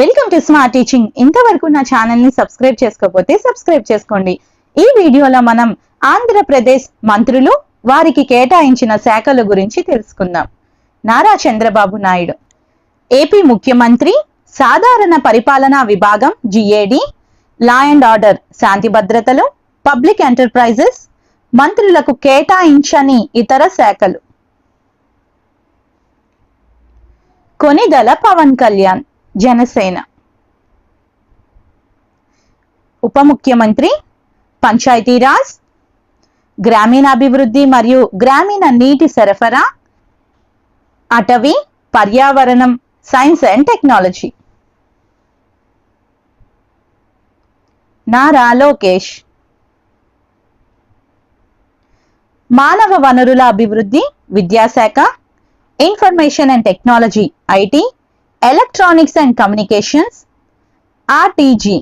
Welcome to smart teaching ఇంతవరకు నా ఛానల్ని సబ్స్క్రైబ్ చేసుకోకపోతే సబ్స్క్రైబ్ చేసుకోండి. ఈ వీడియోలో మనం ఆంధ్రప్రదేశ్ మంత్రులు వారికి కేటాయించిన శాఖల గురించి తెలుసుకుందాం. నారా చంద్రబాబు నాయుడు ఏపీ ముఖ్యమంత్రి సాధారణ పరిపాలనా విభాగం జిఏడి లా అండ్ ఆర్డర్ శాంతి భద్రతలు పబ్లిక్ ఎంటర్ప్రైజెస్ మంత్రులకు కేటాయించని ఇతర శాఖలు. కొనిదల పవన్ కళ్యాణ్ జనసేన. ఉప ముఖ్యమంత్రి పంచాయతీరాజ్ గ్రామీణాభివృద్ధి మరియు గ్రామీణ నీటి సరఫరా అటవీ పర్యావరణం science and technology. Nara Lokesh. మానవ వనరుల అభివృద్ధి విద్యాశాఖ information and technology IT electronics and communications RTG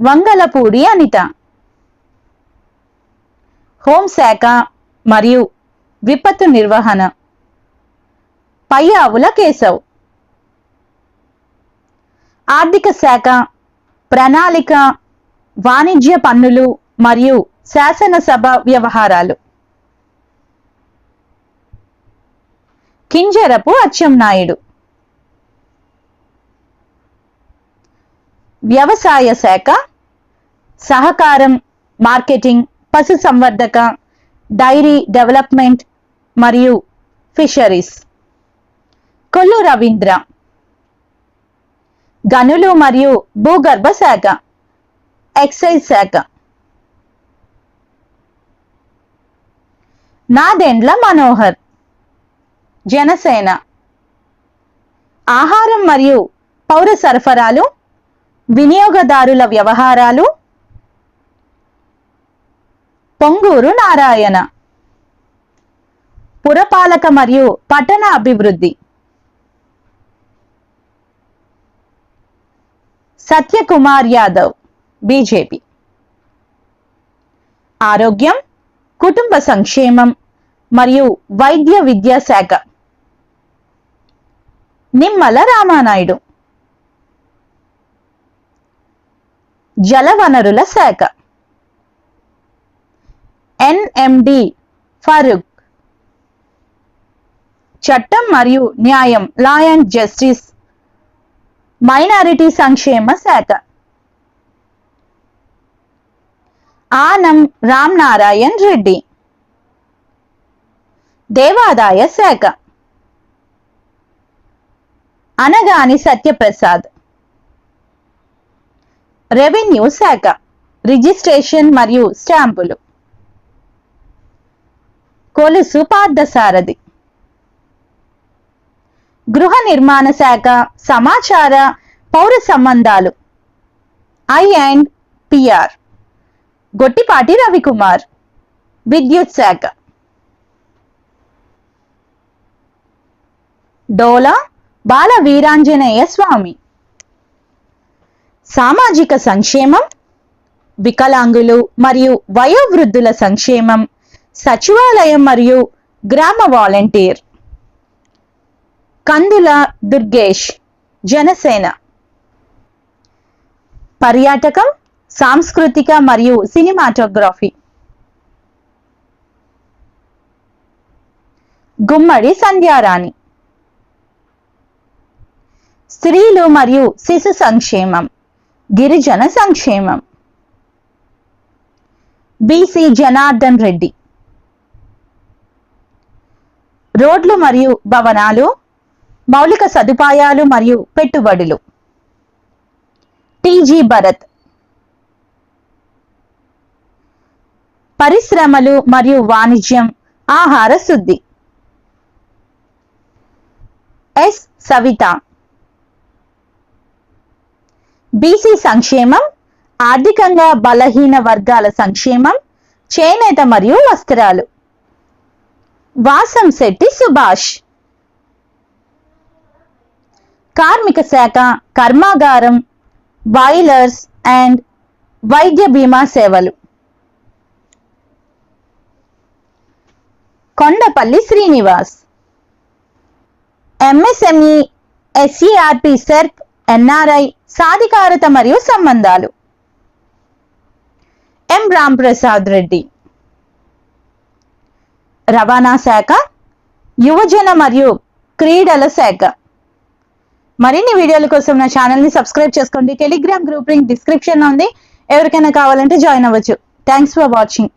Vangalapudi Anitha. హోంశాఖ మరియు విపత్తు నిర్వహణ. పయ్యావుల కేశవ్. ఆర్థిక శాఖ ప్రణాళిక వాణిజ్య పన్నులు మరియు శాసనసభ వ్యవహారాలు. కింజరపు అచ్చెన్నాయుడు వ్యవసాయ శాఖ సహకారం మార్కెటింగ్ పశు సంవర్ధక డైరీ డెవలప్మెంట్ మరియు ఫిషరీస్. కొల్లు రవీంద్ర. గనులు మరియు భూగర్భ శాఖ ఎక్సైజ్ శాఖ. నాదెండ్ల మనోహర్. జనసేన. ఆహారం మరియు పౌర సరఫరాలు వినియోగదారుల వ్యవహారాలు. పొంగూరు నారాయణ. పురపాలక మరియు పట్టణ అభివృద్ధి. సత్యకుమార్ యాదవ్ బీజేపీ. ఆరోగ్యం కుటుంబ సంక్షేమం మరియు వైద్య విద్యా శాఖ. నిమ్మల రామానాయుడు. జలవనరుల శాఖ. ఎన్ఎండి ఫరూక్. చట్టం మరియు న్యాయం లా అండ్ జస్టిస్ మైనారిటీ సంక్షేమ శాఖ. ఆనం రామ్ నారాయణ్ రెడ్డి. దేవాదాయ శాఖ. అనగాని సత్యప్రసాద్. రెవెన్యూ శాఖ రిజిస్ట్రేషన్ మరియు స్టాంపులు. కొలుసు పార్థసారథి. గృహ నిర్మాణ శాఖ సమాచార పౌర సంబంధాలు. I and PR. Gottipati Ravikumar విద్యుత్ శాఖ. డోలా బాల వీరాంజనేయ స్వామి. సామాజిక సంక్షేమం వికలాంగులు మరియు వయోవృద్ధుల సంక్షేమం సచివాలయం మరియు గ్రామ వాలంటీర్. కందుల దుర్గేష్ జనసేన. పర్యాటకం సాంస్కృతిక మరియు సినిమాటోగ్రఫీ. గుమ్మడి సంధ్యారాణి. స్త్రీలు మరియు శిశు సంక్షేమం గిరిజన సంక్షేమం. బీసీ జనార్దన్ రెడ్డి. రోడ్లు మరియు భవనాలు మౌలిక సదుపాయాలు మరియు పెట్టుబడులు. టీజీ భరత్. పరిశ్రమలు మరియు వాణిజ్యం ఆహార శుద్ధి. ఎస్. సవిత. బీసీ సంక్షేమం ఆర్థికంగా బలహీన వర్గాల సంక్షేమం చేనేత మరియు వస్త్రాలు. వాసం శెట్టి సుభాష్. కార్మిక శాఖ కర్మాగారం బాయిలర్స్ అండ్ వైద్య బీమా సేవలు. Kondapalli Srinivas. MSME SERP SERP NRI సాధికారత మరియు సంబంధాలు. ఎం. రాంప్రసాద్ రెడ్డి. రవాణా శాఖ యువజన మరియు క్రీడల శాఖ. మరిన్ని వీడియోల కోసం నా ఛానల్ని సబ్స్క్రైబ్ చేసుకోండి. టెలిగ్రామ్ గ్రూప్ లింక్ డిస్క్రిప్షన్లో ఉంది. ఎవరికైనా కావాలంటే జాయిన్ అవ్వచ్చు. Thanks for watching.